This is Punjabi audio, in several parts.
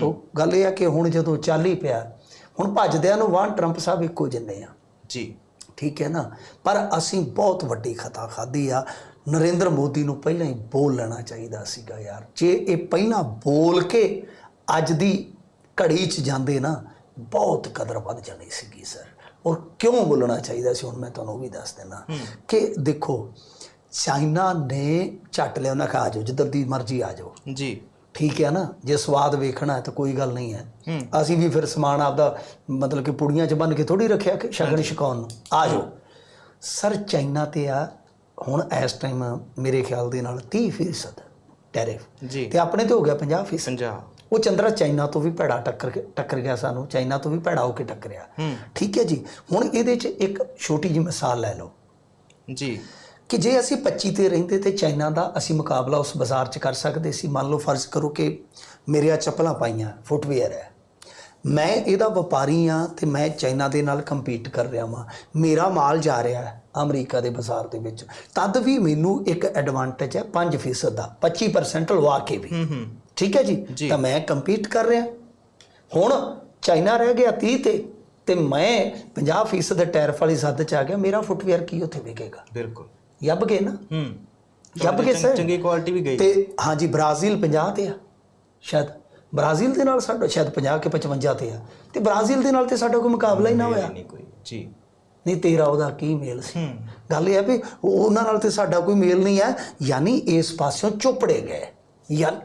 ਤੋਂ ਗੱਲ ਇਹ ਆ ਕਿ ਹੁਣ ਜਦੋਂ ਚੱਲ ਹੀ ਪਿਆ ਹੁਣ ਭੱਜਦਿਆਂ ਨੂੰ ਵਾਂ ਟਰੰਪ ਸਾਹਿਬ ਇੱਕੋ ਜਿੰਨੇ ਆ। ਜੀ। ਠੀਕ ਹੈ ਨਾ? ਪਰ ਅਸੀਂ ਬਹੁਤ ਵੱਡੀ ਖਤਾ ਖਾਧੀ ਆ। ਨਰਿੰਦਰ ਮੋਦੀ ਨੂੰ ਪਹਿਲਾਂ ਹੀ ਬੋਲ ਲੈਣਾ ਚਾਹੀਦਾ ਸੀਗਾ ਯਾਰ। ਜੇ ਇਹ ਪਹਿਲਾਂ ਬੋਲ ਕੇ ਅੱਜ ਦੀ ਘੜੀ 'ਚ ਜਾਂਦੇ ਨਾ ਬਹੁਤ ਕਦਰ ਵੱਧ ਜਾਣੀ ਸੀਗੀ ਸਰ। ਔਰ ਕਿਉਂ ਬੋਲਣਾ ਚਾਹੀਦਾ ਸੀ? ਹੁਣ ਮੈਂ ਤੁਹਾਨੂੰ ਉਹ ਵੀ ਦੱਸ ਦਿੰਦਾ ਕਿ ਦੇਖੋ ਚਾਈਨਾ ਨੇ ਝੱਟ ਲਿਆ ਉਹਨਾਂ ਕਹਾ ਆ ਜਾਓ ਜਿੱਧਰ ਦੀ ਮਰਜ਼ੀ ਆ ਜਾਓ। ਜੀ। ਠੀਕ ਹੈ ਨਾ ਜੇ ਸਵਾਦ ਵੇਖਣਾ ਤਾਂ ਕੋਈ ਗੱਲ ਨਹੀਂ ਹੈ। ਅਸੀਂ ਵੀ ਫਿਰ ਸਮਾਨ ਆਪਦਾ ਮਤਲਬ ਕਿ ਪੁੜੀਆਂ 'ਚ ਬੰਨ ਕੇ ਥੋੜੀ ਰੱਖਿਆ ਕਿ ਸ਼ਗਨ ਛਕਾਉਣ ਨੂੰ। ਆ ਜਾਓ। ਸਰ ਚਾਈਨਾ ਤੇ ਆ ਹੁਣ ਇਸ ਟਾਈਮ ਮੇਰੇ ਖਿਆਲ ਦੇ ਨਾਲ 30% ਟੈਰਿਫ। ਜੀ। ਤੇ ਆਪਣੇ ਤੇ ਹੋ ਗਿਆ 50% ਪੰਜਾਬ ਉਹ ਚੰਦਰਾ ਚਾਈਨਾ ਤੋਂ ਵੀ ਭੈੜਾ ਟੱਕਰ ਟੱਕਰ ਗਿਆ ਸਾਨੂੰ। ਚਾਈਨਾ ਤੋਂ ਵੀ ਭੈੜਾ ਹੋ ਕੇ ਟੱਕਰਿਆ। ਠੀਕ ਹੈ ਜੀ। ਹੁਣ ਇਹਦੇ 'ਚ ਇੱਕ ਛੋਟੀ ਜਿਹੀ ਮਿਸਾਲ ਲੈ ਲਓ। ਜੀ। ਕਿ ਜੇ ਅਸੀਂ 25 ਤੇ ਰਹਿੰਦੇ ਤੇ ਚਾਈਨਾ ਦਾ ਅਸੀਂ ਮੁਕਾਬਲਾ ਉਸ ਬਾਜ਼ਾਰ 'ਚ ਕਰ ਸਕਦੇ ਸੀ ਮੰਨ ਲਓ ਫਰਜ਼ ਕਰੋ ਕਿ ਮੇਰੇ ਆ ਚੱਪਲਾਂ ਪਾਈਆਂ ਫੁੱਟਵੇਅਰ ਹੈ। ਮੈਂ ਇਹਦਾ ਵਪਾਰੀ ਆ ਤੇ ਮੈਂ ਚਾਈਨਾ ਦੇ ਨਾਲ ਕੰਪੀਟ ਕਰ ਰਿਹਾ ਵਾਂ। ਮੇਰਾ ਮਾਲ ਜਾ ਰਿਹਾ ਹੈ ਅਮਰੀਕਾ ਦੇ ਬਾਜ਼ਾਰ ਦੇ ਵਿੱਚ। ਤਦ ਵੀ ਮੈਨੂੰ ਇੱਕ ਐਡਵਾਂਟੇਜ ਹੈ 5% ਦਾ 25% ਲਵਾ ਕੇ ਵੀ। ਠੀਕ ਹੈ ਜੀ। ਤਾਂ ਮੈਂ ਕੰਪੀਟ ਕਰ ਰਿਹਾ। ਹੁਣ ਚਾਈਨਾ ਰਹਿ ਗਿਆ 30 ਤੇ ਤੇ ਮੈਂ 50% ਦੇ ਟੈਰਿਫ ਵਾਲੀ ਸੱਦ ਚ ਆ ਗਿਆ ਮੇਰਾ ਫੁੱਟਵੇਅਰ ਕੀ ਉੱਥੇ ਵਿਕੇਗਾ? ਬਿਲਕੁਲ। ਯੱਬ ਗਏ ਨਾ। ਹੂੰ। ਯੱਬ ਗਏ ਸਰ ਚੰਗੀ ਕੁਆਲਿਟੀ ਵੀ ਗਈ। ਤੇ ਹਾਂਜੀ ਬ੍ਰਾਜ਼ੀਲ 50 ਤੇ ਆ ਸ਼ਾਇਦ। ਬ੍ਰਾਜ਼ੀਲ ਦੇ ਨਾਲ ਸਾਡਾ ਸ਼ਾਇਦ 50 ਕੇ 55 ਤੇ ਆ। ਤੇ ਬ੍ਰਾਜ਼ੀਲ ਦੇ ਨਾਲ ਤੇ ਸਾਡਾ ਕੋਈ ਮੁਕਾਬਲਾ ਹੀ ਨਾ ਹੋਇਆ। ਨਹੀਂ ਕੋਈ। ਜੀ। ਨਹੀਂ ਤੇਰਾ ਉਹਦਾ ਕੀ ਮੇਲ ਸੀ? ਗੱਲ ਇਹ ਹੈ ਵੀ ਉਹ- ਉਹਨਾਂ ਨਾਲ ਤੇ ਸਾਡਾ ਕੋਈ ਮੇਲ ਨਹੀਂ ਹੈ। ਯਾਨੀ ਇਸ ਪਾਸਿਓਂ ਚੁੱਪੜੇ ਗਏ। ਯਾ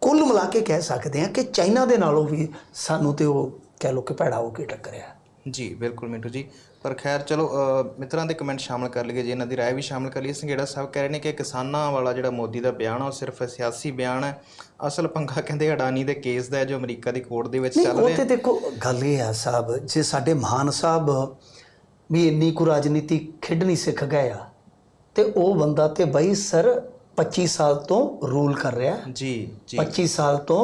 ਕੁੱਲ ਮਿਲਾ ਕੇ ਕਹਿ ਸਕਦੇ ਹਾਂ ਕਿ ਚਾਈਨਾ ਦੇ ਨਾਲੋਂ ਵੀ ਸਾਨੂੰ ਤੇ ਉਹ ਕਹਿ ਲੋ ਕਿ ਭੈੜਾ ਹੋ ਕੇ ਟੱਕਰਿਆ। ਜੀ ਬਿਲਕੁਲ ਮਿੰਟੂ ਜੀ ਪਰ ਖੈਰ ਚਲੋ ਅ, ਮਿੱਤਰਾਂ ਦੇ ਕਮੈਂਟ ਸ਼ਾਮਲ ਕਰ ਲਈਏ ਜੀ ਇਹਨਾਂ ਦੀ رائے ਵੀ ਸ਼ਾਮਲ ਕਰ ਲਈਏ ਸੰਘੇੜਾ ਸਾਹਿਬ ਕਹਿ ਰਹੇ ਨੇ ਕਿ ਕਿਸਾਨਾਂ ਵਾਲਾ ਜਿਹੜਾ ਮੋਦੀ ਦਾ ਬਿਆਨ ਆ ਉਹ ਸਿਰਫ ਸਿਆਸੀ ਬਿਆਨ ਹੈ ਅਸਲ ਪੰਗਾ ਕਹਿੰਦੇ ਅਡਾਨੀ ਦੇ ਕੇਸ ਦਾ ਹੈ ਜੋ ਅਮਰੀਕਾ ਦੀ ਕੋਰਟ ਦੇ ਵਿੱਚ ਨਹੀਂ ਚੱਲ ਉਹ ਰਿਹਾ ਤੇ ਦੇਖੋ ਗੱਲ ਇਹ ਆ ਸਾਹਿਬ ਜੇ ਸਾਡੇ ਮਹਾਨ ਸਾਹਿਬ ਵੀ ਇੰਨੀ ਕੁ ਰਾਜਨੀਤੀ ਖੇਡਣੀ ਸਿੱਖ ਗਏ ਆ ਤੇ ਉਹ ਬੰਦਾ ਤੇ ਬਈ ਸਰ 25 ਸਾਲ ਤੋਂ ਰੂਲ ਕਰ ਰਿਹਾ ਹੈ। ਜੀ ਜੀ 25 ਸਾਲ ਤੋਂ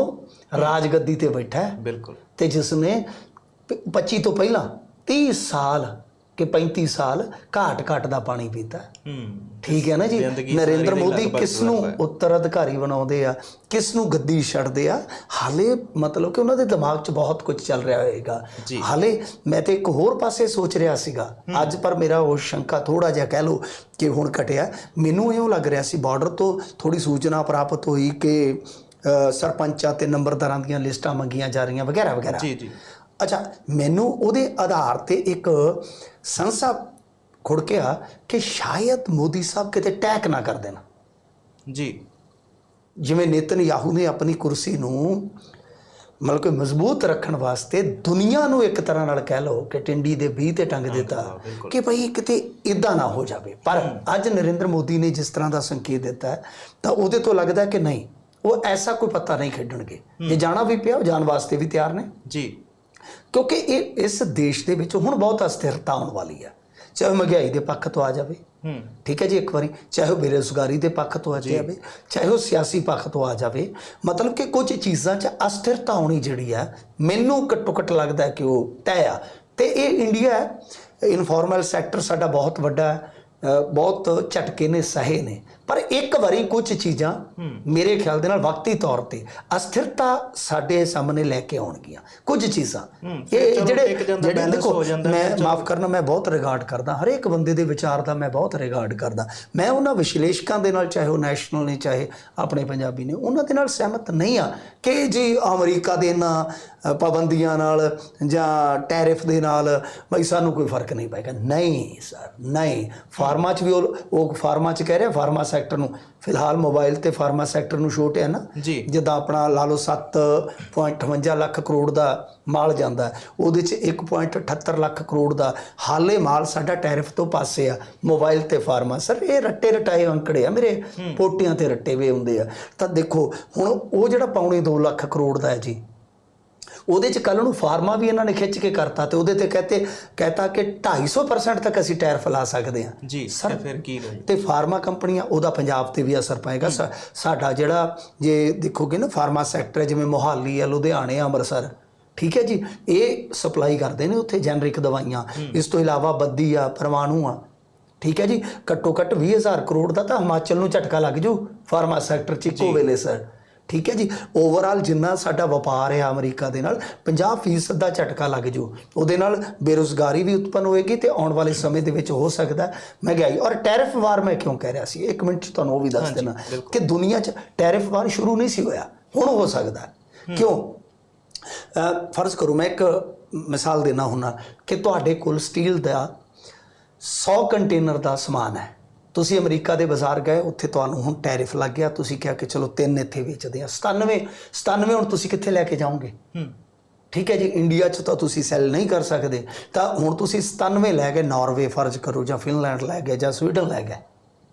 ਰਾਜਗੱਦੀ ਤੇ ਬੈਠਾ ਹੈ ਬਿਲਕੁਲ ਤੇ ਜਿਸ ਨੇ ਪ- 25 ਤੋਂ ਪਹਿਲਾਂ 30 ਸਾਲ ਕਿ 35 ਸਾਲ ਘਾਟ ਘਾਟ ਦਾ ਪਾਣੀ ਪੀਤਾ। ਹੈ। ਠੀਕ ਹੈ ਨਾ ਜੀ? ਨਰਿੰਦਰ ਮੋਦੀ ਕਿਸ ਨੂੰ ਹੈ। ਉੱਤਰਾਧਿਕਾਰੀ ਬਣਾਉਂਦੇ ਆ ਕਿਸ ਨੂੰ ਗੱਦੀ ਛੱਡਦੇ ਆ ਹਾਲੇ ਮਤਲਬ ਕਿ ਉਹਨਾਂ ਦੇ ਦਿਮਾਗ 'ਚ ਬਹੁਤ ਕੁਝ ਚੱਲ ਰਿਹਾ ਹੋਏਗਾ। ਹਾਲੇ ਮੈਂ ਤੇ ਇੱਕ ਹੋਰ ਪਾਸੇ ਸੋਚ ਰਿਹਾ ਸੀਗਾ। ਅੱਜ ਪਰ ਮੇਰਾ ਉਹ ਸ਼ੰਕਾ ਥੋੜਾ ਜਿਹਾ ਕਹਿ ਲਓ ਕਿ ਹੁਣ ਘਟਿਆ। ਮੈਨੂੰ ਇਉਂ ਲੱਗ ਰਿਹਾ ਸੀ ਬਾਰਡਰ ਤੋਂ ਥੋੜੀ ਸੂਚਨਾ ਪ੍ਰਾਪਤ ਹੋਈ ਕਿ ਸਰਪੰਚਾਂ ਤੇ ਨੰਬਰਦਾਰਾਂ ਦੀਆਂ ਲਿਸਟਾਂ ਮੰਗੀਆਂ ਜਾ ਰਹੀਆਂ ਵਗੈਰਾ ਵਗੈਰਾ। ਜੀ ਜੀ। ਅੱਛਾ ਮੈਨੂੰ ਉਹਦੇ ਆਧਾਰ ਤੇ ਇੱਕ ਸੰਸਾ ਖੁੜਕਿਆ ਕਿ ਸ਼ਾਇਦ ਮੋਦੀ ਸਾਹਿਬ ਕਿਤੇ ਟੈਕ ਨਾ ਕਰ ਦੇਣ। ਜੀ। ਜਿਵੇਂ ਨਿਤਨਯਾਹੂ ਨੇ ਆਪਣੀ ਕੁਰਸੀ ਨੂੰ ਮਤਲਬ ਕਿ ਮਜ਼ਬੂਤ ਰੱਖਣ ਵਾਸਤੇ ਦੁਨੀਆ ਨੂੰ ਇੱਕ ਤਰ੍ਹਾਂ ਨਾਲ ਕਹਿ ਲਓ ਕਿ ਟਿੰਡੀ ਦੇ ਬੀਹ ਤੇ ਟੰਗ ਦਿੱਤਾ। ਕਿ ਭਈ ਕਿਤੇ ਇਦਾਂ ਨਾ ਹੋ ਜਾਵੇ। ਪਰ ਅੱਜ ਨਰਿੰਦਰ ਮੋਦੀ ਨੇ ਜਿਸ ਤਰ੍ਹਾਂ ਦਾ ਸੰਕੇਤ ਦਿੱਤਾ ਤਾਂ ਉਹਦੇ ਤੋਂ ਲੱਗਦਾ ਕਿ ਨਹੀਂ ਉਹ ਐਸਾ ਕੋਈ ਪੱਤਾ ਨਹੀਂ ਖੇਡਣਗੇ। ਜੇ ਜਾਣਾ ਵੀ ਪਿਆ ਉਹ ਜਾਣ ਵਾਸਤੇ ਵੀ ਤਿਆਰ ਨੇ। ਜੀ। ਕਿਉਂਕਿ ਇਹ ਇਸ ਦੇਸ਼ ਦੇ ਵਿੱਚ ਹੁਣ ਬਹੁਤ ਅਸਥਿਰਤਾ ਆਉਣ ਵਾਲੀ ਹੈ ਚਾਹੇ ਮਹਿੰਗਾਈ ਦੇ ਪੱਖ ਤੋਂ ਆ ਜਾਵੇ। ਹੂੰ। ਠੀਕ ਹੈ ਜੀ ਇੱਕ ਵਾਰੀ। ਚਾਹੇ ਉਹ ਬੇਰੁਜ਼ਗਾਰੀ ਦੇ ਪੱਖ ਤੋਂ ਆ ਜਾਵੇ ਚਾਹੇ ਉਹ ਸਿਆਸੀ ਪੱਖ ਤੋਂ ਆ ਜਾਵੇ। ਮਤਲਬ ਕਿ ਕੁਝ ਚੀਜ਼ਾਂ 'ਚ ਅਸਥਿਰਤਾ ਆਉਣੀ ਜਿਹੜੀ ਆ ਮੈਨੂੰ ਘੱਟੋ ਘੱਟ ਲੱਗਦਾ ਕਿ ਉਹ ਤੈਅ ਆ। ਤੇ ਇਹ ਇੰਡੀਆ ਇਨਫਾਰਮਲ ਸੈਕਟਰ ਸਾਡਾ ਬਹੁਤ ਵੱਡਾ ਹੈ। ਬਹੁਤ ਝਟਕੇ ਨੇ ਸਹੇ ਨੇ। ਪਰ ਇੱਕ ਵਾਰੀ ਕੁਝ ਚੀਜ਼ਾਂ ਮੇਰੇ ਖਿਆਲ ਦੇ ਨਾਲ ਵਕਤੀ ਤੌਰ ਤੇ ਅਸਥਿਰਤਾ ਸਾਡੇ ਸਾਹਮਣੇ ਲੈ ਕੇ ਆਉਣਗੀਆਂ ਕੁਝ ਚੀਜ਼ਾਂ। ਇਹ ਜਿਹੜੇ ਦੇਖੋ ਮੈਂ ਮਾਫ ਕਰਨਾ ਮੈਂ ਬਹੁਤ ਰਿਗਾਰਡ ਕਰਦਾ ਹਰੇਕ ਬੰਦੇ ਦੇ ਵਿਚਾਰ ਦਾ ਮੈਂ ਬਹੁਤ ਰਿਗਾਰਡ ਕਰਦਾ। ਮੈਂ ਉਹਨਾਂ ਵਿਸ਼ਲੇਸ਼ਕਾਂ ਦੇ ਨਾਲ ਚਾਹੇ ਉਹ ਨੈਸ਼ਨਲ ਨੇ ਚਾਹੇ ਆਪਣੇ ਪੰਜਾਬੀ ਨੇ ਉਹਨਾਂ ਦੇ ਨਾਲ ਸਹਿਮਤ ਨਹੀਂ ਆ ਕਿ ਜੀ ਅਮਰੀਕਾ ਦੇ ਇਹਨਾਂ ਪਾਬੰਦੀਆਂ ਨਾਲ ਜਾਂ ਟੈਰਿਫ ਦੇ ਨਾਲ ਬਈ ਸਾਨੂੰ ਕੋਈ ਫ਼ਰਕ ਨਹੀਂ ਪਏਗਾ। ਨਹੀਂ ਸਰ ਨਹੀਂ। ਫਾਰਮਾ 'ਚ ਵੀ ਉਹ ਫਾਰਮਾ 'ਚ ਕਹਿ ਰਿਹਾ ਫਾਰਮਾ ਸੈਕਟਰ ਨੂੰ। ਫਿਲਹਾਲ ਮੋਬਾਈਲ ਤੇ ਫਾਰਮਾ ਸੈਕਟਰ ਨੂੰ ਛੋਟ ਹੈ ਨਾ ਜਿੱਦਾਂ ਆਪਣਾ ਲਾ ਲਓ 7.58 ਲੱਖ ਕਰੋੜ ਦਾ ਮਾਲ ਜਾਂਦਾ ਉਹਦੇ ਚ 1.78 ਲੱਖ ਕਰੋੜ ਦਾ ਹਾਲੇ ਮਾਲ ਸਾਡਾ ਟੈਰਿਫ ਤੋਂ ਪਾਸੇ ਆ ਮੋਬਾਈਲ ਤੇ ਫਾਰਮਾ। ਸਰ ਇਹ ਰੱਟੇ ਰਟਾਏ ਅੰਕੜੇ ਆ ਮੇਰੇ ਪੋਟੀਆਂ ਤੇ ਰੱਟੇ ਵੇ ਹੁੰਦੇ ਆ। ਤਾਂ ਦੇਖੋ ਹੁਣ ਉਹ ਜਿਹੜਾ ਪੌਣੇ 2 ਲੱਖ ਕਰੋੜ ਦਾ ਹੈ ਜੀ ਉਹਦੇ ਚ ਕੱਲ ਨੂੰ ਫਾਰਮਾ ਵੀ ਇਹਨਾਂ ਨੇ ਖਿੱਚ ਕੇ ਕਰਤਾ ਤੇ ਉਹਦੇ ਤੇ ਕਹਤੇ ਕਹਤਾ ਕਿ 250% ਤੱਕ ਅਸੀਂ ਟੈਰਿਫ ਲਾ ਸਕਦੇ ਹਾਂ। ਜੀ ਸਰ, ਫਿਰ ਕੀ ਰਹੀ? ਤੇ ਫਾਰਮਾ ਕੰਪਨੀਆਂ ਉਹਦਾ ਪੰਜਾਬ ਤੇ ਵੀ ਅਸਰ ਪਏਗਾ। ਸਾਡਾ ਜਿਹੜਾ ਜੇ ਦੇਖੋਗੇ ਨਾ ਫਾਰਮਾ ਸੈਕਟਰ ਹੈ ਜਿਵੇਂ ਮੋਹਾਲੀ ਹੈ ਲੁਧਿਆਣੇ ਆ, ਅੰਮ੍ਰਿਤਸਰ ਠੀਕ ਹੈ ਜੀ? ਇਹ ਸਪਲਾਈ ਕਰਦੇ ਨੇ ਉੱਥੇ ਜੈਨਰਿਕ ਦਵਾਈਆਂ। ਇਸ ਤੋਂ ਇਲਾਵਾ ਬੱਦੀ ਆ ਪਰਮਾਣੂ ਆ ਠੀਕ ਹੈ ਜੀ? ਘੱਟੋ ਘੱਟ 20000 ਕਰੋੜ ਦਾ ਤਾਂ ਹਿਮਾਚਲ ਨੂੰ ਝਟਕਾ ਲੱਗ ਜੂ ਫਾਰਮਾ ਸੈਕਟਰ ਚ ਇੱਕੋ ਵੇਲੇ ਸਰ। ਠੀਕ ਹੈ ਜੀ? ਓਵਰਆਲ ਜਿੰਨਾ ਸਾਡਾ ਵਪਾਰ ਹੈ ਅਮਰੀਕਾ ਦੇ ਨਾਲ 50% ਦਾ ਝਟਕਾ ਲੱਗ ਜੂ। ਉਹਦੇ ਨਾਲ ਬੇਰੁਜ਼ਗਾਰੀ ਵੀ ਉਤਪੰਨ ਹੋਏਗੀ ਤੇ ਆਉਣ ਵਾਲੇ ਸਮੇਂ ਦੇ ਵਿੱਚ ਹੋ ਸਕਦਾ ਹੈ। ਮਹਿੰਗਾਈ ਔਰ ਟੈਰਿਫ ਵਾਰ ਮੈਂ ਕਿਉਂ ਕਹਿ ਰਿਹਾ ਸੀ? ਇੱਕ ਮਿੰਟ ਤੁਹਾਨੂੰ ਉਹ ਵੀ ਦੱਸ ਦੇਣਾ ਕਿ ਦੁਨੀਆ 'ਚ ਟੈਰਿਫ ਵਾਰ ਸ਼ੁਰੂ ਨਹੀਂ ਸੀ ਹੋਇਆ। ਹੁਣ ਹੋ ਸਕਦਾ। ਕਿਉਂ? ਫਰਜ਼ ਕਰੋ ਮੈਂ ਇੱਕ ਮਿਸਾਲ ਦੇਣਾ ਹੁੰਨਾ ਕਿ ਤੁਹਾਡੇ ਕੋਲ ਸਟੀਲ ਦਾ 100 ਕੰਟੇਨਰ ਦਾ ਸਮਾਨ ਹੈ। ਤੁਸੀਂ ਅਮਰੀਕਾ ਦੇ ਬਾਜ਼ਾਰ ਗਏ ਉੱਥੇ ਤੁਹਾਨੂੰ ਹੁਣ ਟੈਰਿਫ ਲੱਗ ਗਿਆ। ਤੁਸੀਂ ਕਿਹਾ ਕਿ ਚਲੋ ਤਿੰਨ ਇੱਥੇ ਵੇਚਦੇ ਆ 97 97 ਹੁਣ ਤੁਸੀਂ ਕਿੱਥੇ ਲੈ ਕੇ ਜਾਓਗੇ? ਹੂੰ। ਠੀਕ ਹੈ ਜੀ ਇੰਡੀਆ 'ਚ ਤਾਂ ਤੁਸੀਂ ਸੈਲ ਨਹੀਂ ਕਰ ਸਕਦੇ। ਤਾਂ ਹੁਣ ਤੁਸੀਂ 97 ਲੈ ਕੇ ਨਾਰਵੇ ਫਰਜ਼ ਕਰੋ ਜਾਂ ਫਿਨਲੈਂਡ ਲੈ ਗਏ ਜਾਂ ਸਵੀਡਨ ਲੈ ਗਏ।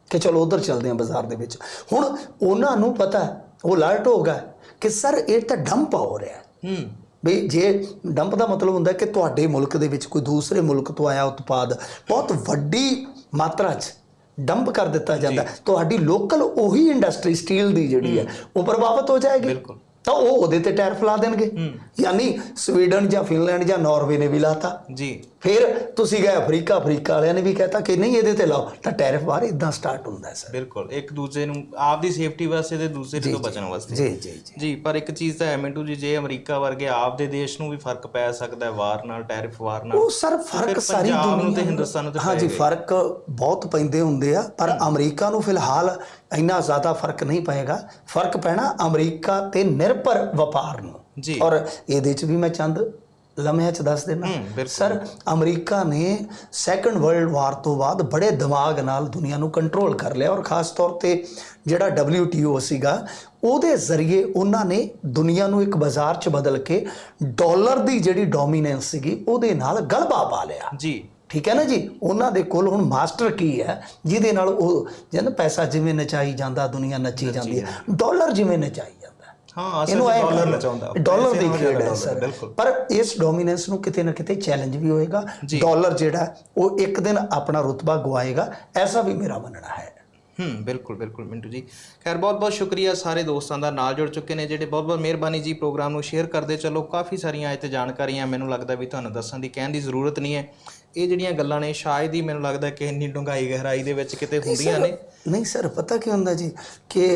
ਕਿ ਚਲੋ ਉਧਰ ਚੱਲਦੇ ਹਾਂ ਬਾਜ਼ਾਰ ਦੇ ਵਿੱਚ। ਹੁਣ ਉਹਨਾਂ ਨੂੰ ਪਤਾ ਉਹ ਅਲਰਟ ਹੋ ਗਿਆ ਕਿ ਸਰ ਇਹ ਤਾਂ ਡੰਪ ਹੋ ਰਿਹਾ। ਹੂੰ। ਵੀ ਜੇ ਡੰਪ ਦਾ ਮਤਲਬ ਹੁੰਦਾ ਕਿ ਤੁਹਾਡੇ ਮੁਲਕ ਦੇ ਵਿੱਚ ਕੋਈ ਦੂਸਰੇ ਮੁਲਕ ਤੋਂ ਆਇਆ ਉਤਪਾਦ ਬਹੁਤ ਵੱਡੀ ਮਾਤਰਾ 'ਚ ਡੰਪ ਕਰ ਦਿੱਤਾ ਜਾਂਦਾ। ਤੁਹਾਡੀ ਲੋਕਲ ਉਹੀ ਇੰਡਸਟਰੀ ਸਟੀਲ ਦੀ ਜਿਹੜੀ ਹੈ ਉਹ ਪ੍ਰਭਾਵਿਤ ਹੋ ਜਾਏਗੀ ਬਿਲਕੁਲ। ਤਾਂ ਉਹ ਉਹਦੇ ਤੇ ਟੈਰਿਫ ਲਾ ਦੇਣਗੇ। ਯਾਨੀ ਸਵੀਡਨ ਜਾਂ ਫਿਨਲੈਂਡ ਜਾਂ ਨਾਰਵੇ ਨੇ ਵੀ ਲਾਤਾ। ਜੀ। ਫਿਰ ਤੁਸੀਂ ਗਏ ਅਫਰੀਕਾ ਅਫਰੀਕਾ ਵਾਲਿਆਂ ਨੇ ਵੀ ਕਹਿਤਾ ਕਿ ਨਹੀਂ ਇਹਦੇ ਤੇ ਲਾਓ ਤਾਂ ਟੈਰਿਫ ਬਾਹਰ ਇਦਾਂ ਸਟਾਰਟ ਹੁੰਦਾ ਹੈ ਸਰ। ਬਿਲਕੁਲ ਇੱਕ ਦੂਜੇ ਨੂੰ ਆਪ ਦੀ ਸੇਫਟੀ ਵਾਸਤੇ ਤੇ ਦੂਸਰੇ ਤੋਂ ਬਚਣ ਵਾਸਤੇ। ਜੀ ਜੀ ਜੀ। ਪਰ ਇੱਕ ਚੀਜ਼ ਤਾਂ ਹੈ ਮਿੰਟੂ ਜੀ ਜੇ ਅਮਰੀਕਾ ਵਰਗੇ ਆਪ ਦੇ ਦੇਸ਼ ਨੂੰ ਵੀ ਫ਼ਰਕ ਪੈ ਸਕਦਾ ਹੈ ਵਾਰ ਨਾਲ ਟੈਰਿਫ ਵਾਰ ਨਾਲ ਉਹ ਸਰ ਫ਼ਰਕ ਫਿਰ ਸਾਰੀ ਪੰਜਾਬ ਨੂੰ ਦੁਨੀਆ ਤੇ ਹਿੰਦੁਸਤਾਨ ਨੂੰ ਤੇ ਹਾਂਜੀ ਫ਼ਰਕ ਬਹੁਤ ਪੈਂਦੇ ਹੁੰਦੇ ਆ ਪਰ ਅਮਰੀਕਾ ਨੂੰ ਫਿਲਹਾਲ ਇੰਨਾ ਜ਼ਿਆਦਾ ਫ਼ਰਕ ਨਹੀਂ ਪਏਗਾ। ਫ਼ਰਕ ਪੈਣਾ ਅਮਰੀਕਾ ਤੇ ਨਿਰਭਰ ਵਪਾਰ ਨੂੰ। ਜੀ। ਔਰ ਇਹਦੇ ਚ ਵੀ ਮੈਂ ਚੰਦ ਲਮਹਿਆਂ ਚ ਦੱਸ ਦੇਣਾ। ਸਰ ਅਮਰੀਕਾ ਨੇ ਸੈਕੰਡ ਵਰਲਡ ਵਾਰ ਤੋਂ ਬਾਅਦ ਬੜੇ ਦਿਮਾਗ ਨਾਲ ਦੁਨੀਆ ਨੂੰ ਕੰਟਰੋਲ ਕਰ ਲਿਆ। ਔਰ ਖਾਸ ਤੌਰ ਤੇ ਜਿਹੜਾ WTO ਸੀਗਾ ਉਹਦੇ ਜ਼ਰੀਏ ਉਹਨਾਂ ਨੇ ਦੁਨੀਆ ਨੂੰ ਇੱਕ ਬਾਜ਼ਾਰ 'ਚ ਬਦਲ ਕੇ ਡਾਲਰ ਦੀ ਜਿਹੜੀ ਡੋਮੀਨੈਂਸ ਸੀਗੀ ਉਹਦੇ ਨਾਲ ਗਲਬਾ ਪਾ ਲਿਆ। ਜੀ। ਠੀਕ ਹੈ ਨਾ ਜੀ? ਉਹਨਾਂ ਦੇ ਕੋਲ ਹੁਣ ਮਾਸਟਰ ਕੀ ਹੈ? ਜਿਹਦੇ ਨਾਲ ਉਹ ਜਿਹਨ ਪੈਸਾ ਜਿਵੇਂ ਨਚਾਈ ਜਾਂਦਾ ਦੁਨੀਆ ਨੱਚੀ ਜਾਂਦੀ ਹੈ। ਡਾਲਰ ਜਿਵੇਂ ਨਚਾਈ ਜਾਂਦਾ। ਹੈ। ਅਸਲ ਡਾਲਰ ਨਚਾਉਂਦਾ। ਡਾਲਰ ਦੀ ਖੇਡ ਹੈ ਸਰ। ਪਰ ਇਸ ਡੋਮੀਨੈਂਸ ਨੂੰ ਕਿਤੇ ਨਾ ਕਿਤੇ ਚੈਲੰਜ ਵੀ ਹੋਏਗਾ। ਡਾਲਰ ਜਿਹੜਾ ਉਹ ਇੱਕ ਦਿਨ ਆਪਣਾ ਰੁਤਬਾ ਗਵਾਏਗਾ। ਐਸਾ ਵੀ ਮੇਰਾ ਮੰਨਣਾ ਹੈ। ਹੂੰ ਬਿਲਕੁਲ ਬਿਲਕੁਲ ਮਿੰਟੂ ਜੀ। ਖੈਰ ਬਹੁਤ ਬਹੁਤ ਸ਼ੁਕਰੀਆ ਸਾਰੇ ਦੋਸਤਾਂ ਦਾ ਨਾਲ ਜੁੜ ਚੁੱਕੇ ਨੇ ਜਿਹੜੇ ਬਹੁਤ ਬਹੁਤ ਮਿਹਰਬਾਨੀ ਜੀ ਪ੍ਰੋਗਰਾਮ ਨੂੰ ਸ਼ੇਅਰ ਕਰਦੇ। ਚੱਲੋ ਕਾਫੀ ਸਾਰੀਆਂ ਇਹ ਤੇ ਜਾਣਕਾਰੀਆਂ ਮੈਨੂੰ ਲੱਗਦਾ ਵੀ ਤੁਹਾਨੂੰ ਦੱਸਣ ਦੀ ਕਹਿਣ ਦੀ ਜ਼ਰੂਰਤ ਨਹੀਂ ਹੈ। ਇਹ ਜਿਹੜੀਆਂ ਗੱਲਾਂ ਨੇ ਸ਼ਾਇਦ ਹੀ ਮੈਨੂੰ ਲੱਗਦਾ ਕਿ ਇੰਨੀ ਡੂੰਘਾਈ ਗਹਿਰਾਈ ਦੇ ਵਿੱਚ ਕਿਤੇ ਹੁੰਦੀਆਂ ਨੇ। ਨਹੀਂ ਸਰ ਪਤਾ ਕੀ ਹੁੰਦਾ ਜੀ ਕਿ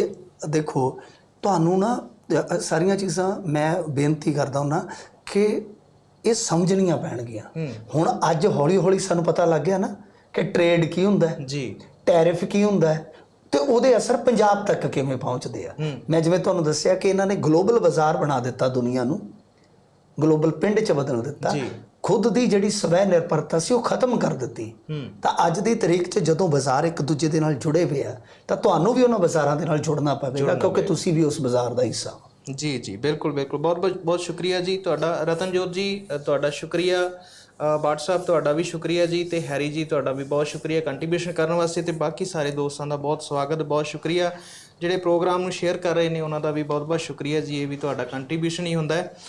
ਦੇਖੋ ਤੁਹਾਨੂੰ ਨਾ ਸਾਰੀਆਂ ਚੀਜ਼ਾਂ ਮੈਂ ਬੇਨਤੀ ਕਰਦਾ ਹਾਂ ਕਿ ਇਹ ਸਮਝਣੀਆਂ ਪੈਣਗੀਆਂ। ਹੁਣ ਅੱਜ ਹੌਲੀ ਹੌਲੀ ਸਾਨੂੰ ਪਤਾ ਲੱਗ ਗਿਆ ਨਾ ਕਿ ਟ੍ਰੇਡ ਕੀ ਹੁੰਦਾ ਜੀ। ਟੈਰਿਫ ਕੀ ਹੁੰਦਾ ਤੇ ਉਹਦੇ ਅਸਰ ਪੰਜਾਬ ਤੱਕ ਕਿਵੇਂ ਪਹੁੰਚਦੇ ਆ। ਮੈਂ ਜਿਵੇਂ ਤੁਹਾਨੂੰ ਦੱਸਿਆ ਕਿ ਇਹਨਾਂ ਨੇ ਗਲੋਬਲ ਬਾਜ਼ਾਰ ਬਣਾ ਦਿੱਤਾ ਦੁਨੀਆ ਨੂੰ ਗਲੋਬਲ ਪਿੰਡ 'ਚ ਬਦਲ ਦਿੱਤਾ। ਜੀ। ਖੁਦ ਦੀ ਜਿਹੜੀ ਸਵੈ ਨਿਰਭਰਤਾ ਸੀ ਉਹ ਖਤਮ ਕਰ ਦਿੱਤੀ। ਤਾਂ ਅੱਜ ਦੀ ਤਰੀਕ 'ਚ ਜਦੋਂ ਬਾਜ਼ਾਰ ਇੱਕ ਦੂਜੇ ਦੇ ਨਾਲ ਜੁੜੇ ਹੋਏ ਆ ਤਾਂ ਤੁਹਾਨੂੰ ਵੀ ਉਹਨਾਂ ਬਾਜ਼ਾਰਾਂ ਦੇ ਨਾਲ ਜੁੜਨਾ ਪਵੇਗਾ ਕਿਉਂਕਿ ਤੁਸੀਂ ਵੀ ਉਸ ਬਾਜ਼ਾਰ ਦਾ ਹਿੱਸਾ ਹੋ। ਜੀ ਜੀ ਬਿਲਕੁਲ ਬਿਲਕੁਲ। ਬਹੁਤ ਬਹੁਤ ਸ਼ੁਕਰੀਆ ਜੀ ਤੁਹਾਡਾ ਰਤਨਜੋਤ ਜੀ ਤੁਹਾਡਾ ਸ਼ੁਕਰੀਆ। ਸਾਹਿਬ ਤੁਹਾਡਾ ਵੀ ਸ਼ੁਕਰੀਆ ਜੀ ਤੇ ਹੈਰੀ ਜੀ ਤੁਹਾਡਾ ਵੀ ਬਹੁਤ ਸ਼ੁਕਰੀਆ। ਕੰਟਰੀਬਿਊਸ਼ਨ ਕਰਨ ਵਾਸਤੇ ਤੇ ਬਾਕੀ ਸਾਰੇ ਦੋਸਤਾਂ ਦਾ ਬਹੁਤ ਸਵਾਗਤ ਬਹੁਤ ਸ਼ੁਕਰੀਆ। ਜਿਹੜੇ ਪ੍ਰੋਗਰਾਮ ਨੂੰ ਸ਼ੇਅਰ ਕਰ ਰਹੇ ਨੇ ਉਹਨਾਂ ਦਾ ਵੀ ਬਹੁਤ ਬਹੁਤ ਸ਼ੁਕਰੀਆ ਜੀ। ਇਹ ਵੀ ਤੁਹਾਡਾ ਕੰਟਰੀਬਿਊਸ਼ਨ ਹੀ ਹੁੰਦਾ ਹੈ।